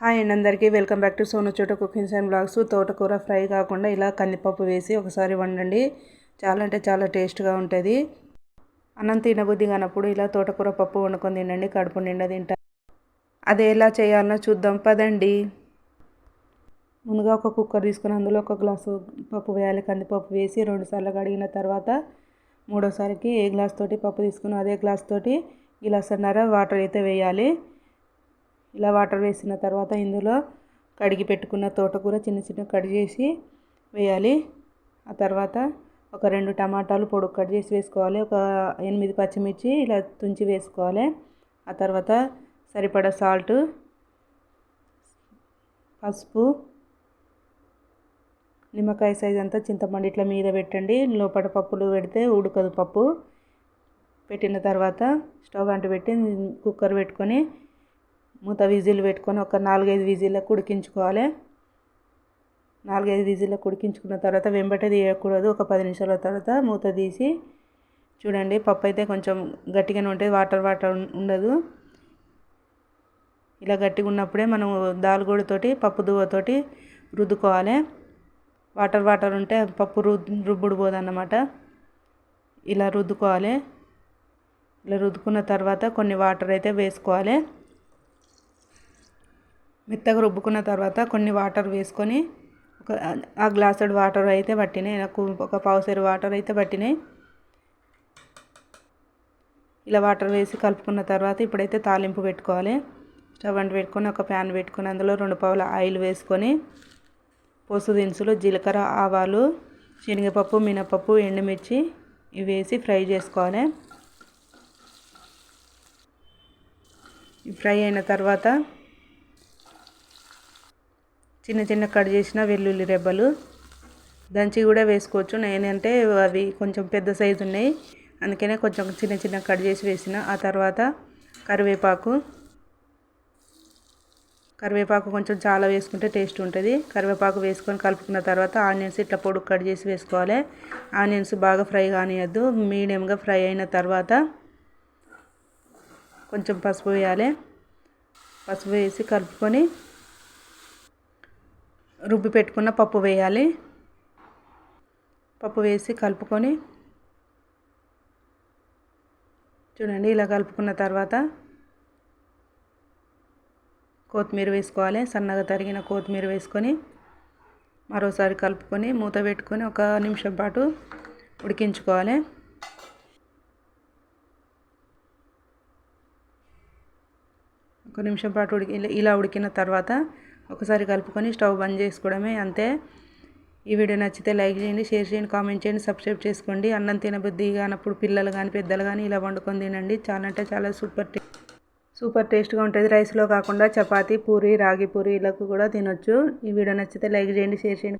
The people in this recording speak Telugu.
హాయ్ అండ్ అందరికీ. Welcome back to Sonu Chota cookings and blogs. తోటకూర ఫ్రై కాకుండా ఇలా కందిపప్పు వేసి ఒకసారి వండండి. చాలా అంటే చాలా టేస్ట్గా ఉంటుంది. అన్నం తినబుద్ధి కానప్పుడు ఇలా తోటకూర పప్పు వండుకొని తినండి. కడుపు నిండా తింటా. అది ఎలా చేయాలనో చూద్దాం. పదండి. ముందుగా ఒక కుక్కర్ తీసుకుని అందులో ఒక గ్లాసు పప్పు వేయాలి. కందిపప్పు వేసి రెండుసార్లు కడిగిన తర్వాత మూడోసారికి ఏ గ్లాస్ తోటి పప్పు తీసుకుని అదే గ్లాస్ తోటి గిలాసన్నర వాటర్ అయితే వేయాలి. ఇలా వాటర్ వేసిన తర్వాత ఇందులో కడిగి పెట్టుకున్న తోటకూర చిన్న చిన్న కట్ చేసి వేయాలి. ఆ తర్వాత ఒక రెండు టమాటాలు పొడుగు కట్ చేసి వేసుకోవాలి. ఒక ఎనిమిది పచ్చిమిర్చి ఇలా తుంచి వేసుకోవాలి. ఆ తర్వాత సరిపడా సాల్ట్ పసుపు నిమ్మకాయ సైజ్ అంతా చింతపండు ఇట్లా మీద పెట్టండి. లోపల పప్పులు పెడితే ఉడకదు పప్పు. పెట్టిన తర్వాత స్టవ్ అంటు పెట్టి కుక్కర్ పెట్టుకొని మూత విజిల్ పెట్టుకొని ఒక నాలుగైదు విజిల్లకు ఉడికించుకోవాలి నాలుగైదు విజిల్లకు ఉడికించుకున్న తర్వాత వెంబటే తీయకూడదు. ఒక పది నిమిషాల తర్వాత మూత తీసి చూడండి పప్పు అయితే కొంచెం గట్టిగానే ఉంటుంది వాటర్ వాటర్ ఉండదు. ఇలా గట్టిగా ఉన్నప్పుడే మనం దాల్గూడతోటి పప్పు దువ్వతోటి రుద్దుకోవాలి. వాటర్ వాటర్ ఉంటే పప్పు రు రుబ్బుడు పోదన్నమాట. ఇలా రుద్దుకోవాలి. ఇలా రుద్దుకున్న తర్వాత కొన్ని వాటర్ అయితే వేసుకోవాలి. మెత్తగా రుబ్బుకున్న తర్వాత కొన్ని వాటర్ వేసుకొని ఒక ఆ గ్లాసుడ్ వాటర్ అయితే పట్టినాయి. నాకు ఒక పావుసేరు వాటర్ అయితే పట్టినాయి. ఇలా వాటర్ వేసి కలుపుకున్న తర్వాత ఇప్పుడైతే తాలింపు పెట్టుకోవాలి. స్టవ్ అంటు పెట్టుకొని ఒక ప్యాన్ పెట్టుకొని అందులో రెండు పావుల ఆయిల్ వేసుకొని పోసు దినుసులు జీలకర్ర ఆవాలు శనగపప్పు మినపప్పు ఎండుమిర్చి ఇవి వేసి ఫ్రై చేసుకోవాలి. ఫ్రై అయిన తర్వాత చిన్న చిన్న కట్ చేసిన వెల్లుల్లి రెబ్బలు. దంచి కూడా వేసుకోవచ్చు. నేనంటే అవి కొంచెం పెద్ద సైజు ఉన్నాయి. అందుకనే కొంచెం చిన్న చిన్న కట్ చేసి వేసిన. ఆ తర్వాత కరివేపాకు. కరివేపాకు కొంచెం చాలా వేసుకుంటే టేస్ట్ ఉంటుంది. కరివేపాకు వేసుకొని కలుపుకున్న తర్వాత ఆనియన్స్ ఇట్లా పొడుగు కట్ చేసి వేసుకోవాలి. ఆనియన్స్ బాగా ఫ్రై కానియద్దు. మీడియంగా ఫ్రై అయిన తర్వాత కొంచెం పసుపు వేయాలి. పసుపు వేసి కలుపుకొని రుబ్బి పెట్టుకున్న పప్పు వేయాలి. పప్పు వేసి కలుపుకొని చూడండి ఇలా కలుపుకున్న తర్వాత కొత్తిమీర వేసుకోవాలి. సన్నగా తరిగిన కొత్తిమీర వేసుకొని మరోసారి కలుపుకొని మూత పెట్టుకొని ఒక నిమిషం పాటు ఉడికించుకోవాలి. ఒక నిమిషం పాటు ఉడికి ఇలా ఉడికిన తర్వాత ఒకసారి కలుపుకొని స్టవ్ బంద్ చేసుకోవడమే అంతే. ఈ వీడియో నచ్చితే లైక్ చేయండి షేర్ చేయండి కామెంట్ చేయండి సబ్స్క్రైబ్ చేసుకోండి. అన్నం తినబుద్ధి కానప్పుడు పిల్లలు కానీ పెద్దలు కానీ ఇలా వండుకొని తినండి. చాలా అంటే చాలా సూపర్ సూపర్ టేస్ట్గా ఉంటుంది. రైస్లో కాకుండా చపాతీ పూరి రాగి పూరి ఇలాకు కూడా తినొచ్చు. ఈ వీడియో నచ్చితే లైక్ చేయండి షేర్ చేయండి.